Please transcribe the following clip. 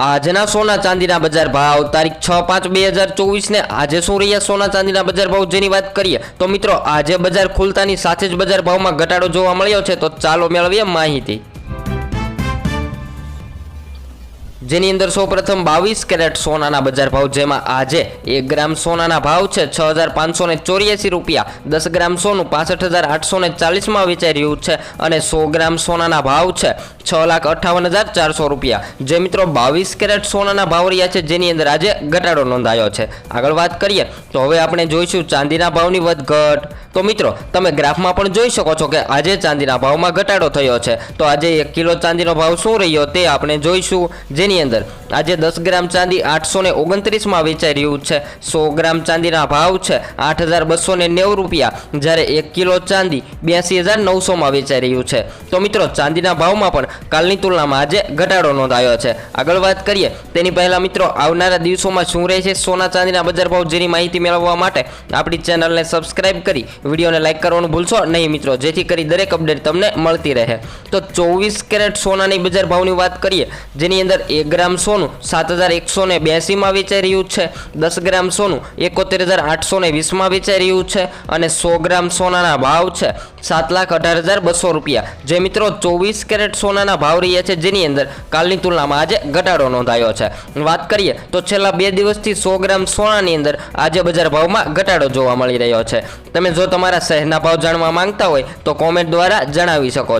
આજના સોના ચાંદીના બજાર ભાવ, તારીખ છ પાંચ બે હજાર ચોવીસને આજે શું રહ્યા સોના ચાંદીના બજાર ભાવ? જેની વાત કરીએ, તો મિત્રો, આજે બજાર ખુલતાની સાથે જ બજાર ભાવમાં ઘટાડો જોવા મળ્યો છે, તો ચાલો મેળવીએ માહિતી. જેની અંદર સૌપ્રથમ બાવીસ કેરેટ સોનાના બજાર ભાવ, જેમાં આજે એક ગ્રામ સોનાના ભાવ છે છ હજાર પાંચસો ને ચોર્યાસી રૂપિયા. દસ ગ્રામ સોનું પાસઠ હજાર આઠસો ને ચાલીસમાં વેચાઈ રહ્યું છે અને સો ગ્રામ સોનાના ભાવ છે છ લાખ અઠ્ઠાવન હજાર ચારસો રૂપિયા. જે મિત્રો બાવીસ કેરેટ સોનાના ભાવ રહ્યા છે, જેની અંદર આજે ઘટાડો નોંધાયો છે. આગળ વાત કરીએ, તો હવે આપણે જોઈશું ચાંદીના ભાવની વધઘટ. તો મિત્રો, તમે ગ્રાફમાં પણ જોઈ શકો છો કે આજે ચાંદીના ભાવમાં ઘટાડો થયો છે. તો આજે એક કિલો ચાંદીનો ભાવ શું રહ્યો તે આપણે જોઈશું. જેની અંદર આજે દસ ગ્રામ ચાંદી આઠસો ને ઓગણત્રીસમાં વેચાઈ રહ્યું છે. સો ગ્રામ ચાંદીના ભાવ છે આઠ હજાર બસો ને નેવું રૂપિયા. જ્યારે એક કિલો ચાંદી બ્યાસી હજાર નવસોમાં વેચાઈ રહ્યું છે. તો મિત્રો, ચાંદીના ભાવમાં પણ કાલની તુલનામાં આજે ઘટાડો નોંધાયો છે. આગળ વાત કરીએ, તેની પહેલાં મિત્રો, આવનારા દિવસોમાં શું રહેશે? સોના ચાંદીના બજાર ભાવ જેની માહિતી મેળવવા માટે આપણી ચેનલને સબસ્ક્રાઇબ કરી, વિડીયોને લાઇક કરવાનું ભૂલશો નહીં મિત્રો. જેથી કરી દરેક અપડેટ તમને મળતી રહે. તો ચોવીસ કેરેટ સોનાની બજાર ભાવની વાત કરીએ, જેની અંદર એક ગ્રામ સોનું સાત હજાર એકસો ને બ્યાસીમાં વેચાઈ રહ્યું છે. દસ ગ્રામ સોનું એકોતેર હજાર આઠસો ને વીસમાં વેચાઈ રહ્યું છે અને સો ગ્રામ સોનાના ભાવ છે સાત લાખ અઢાર હજાર બસો રૂપિયા. જે મિત્રો ચોવીસ કેરેટ સોનાના ભાવ રહ્યા છે જેની અંદર કાલની તુલનામાં આજે ઘટાડો નોંધાયો છે. વાત કરીએ તો છેલ્લા બે દિવસથી સો ગ્રામ સોનાની અંદર આજે બજાર ભાવમાં ઘટાડો જોવા મળી રહ્યો છે. તમે જો તમારા શહેરના ભાવ જાણવા માંગતા હોય તો કોમેન્ટ દ્વારા જણાવી શકો